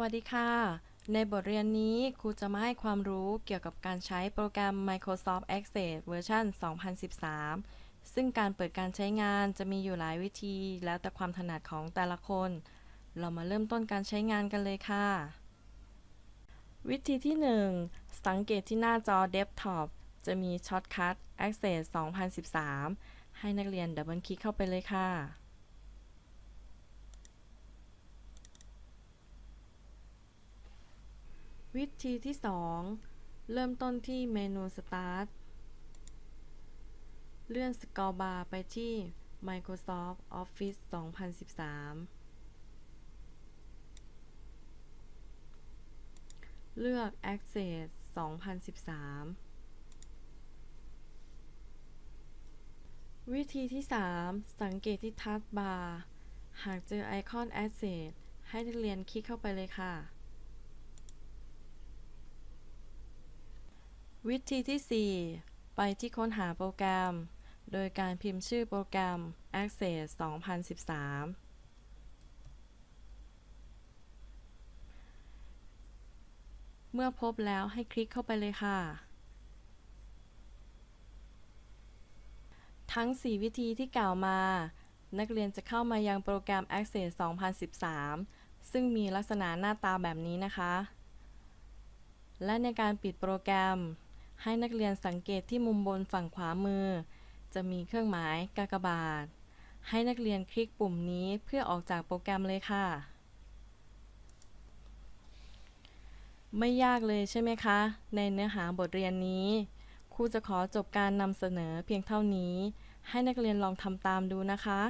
วัสดีค่ะ ในบทเรียนนี้ครูจะมาให้ความรู้เกี่ยวกับการใช้โปรแกรม Microsoft Access เวอร์ชัน2013 ซึ่งการเปิดการใช้งานจะมีอยู่หลายวิธี แล้วแต่ความถนัดของแต่ละคน เรามาเริ่มต้นการใช้งานกันเลยค่ะ วิธีที่ 1 สังเกตที่หน้าจอ Desktop จะมีช็อตคัท Access 2013 ให้นักเรียนดับเบิลคลิกเข้าไปเลยค่ะ วิธีที่ 2 เริ่มต้นที่เมนู Start เลื่อนสกอร์บาร์ไปที่ Microsoft Office 2013 เลือก Access 2013 วิธีที่ 3 สังเกตที่ทัชบาร์ หากเจอไอคอน Access ให้นักเรียนคลิกเข้าไปเลยค่ะ วิธีที่ 4 ไปที่ค้นหาโปรแกรม โดยการพิมพ์ชื่อโปรแกรม Access 2013เมื่อพบแล้วให้คลิกเข้าไปเลยค่ะ ทั้ง 4 วิธีที่กล่าวมา นักเรียนจะเข้ามายังโปรแกรม Access 2013 ซึ่งมีลักษณะหน้าตาแบบนี้นะคะ และในการปิดโปรแกรม ให้นักเรียนสังเกตที่มุมบนฝั่งขวามือ จะมีเครื่องหมายกากบาท ให้นักเรียนคลิกปุ่มนี้เพื่อออกจากโปรแกรมเลยค่ะ ไม่ยากเลยใช่ไหมคะ ในเนื้อหาบทเรียนนี้ครูจะขอจบการนำเสนอเพียงเท่านี้ ให้นักเรียนลองทำตามดูนะคะ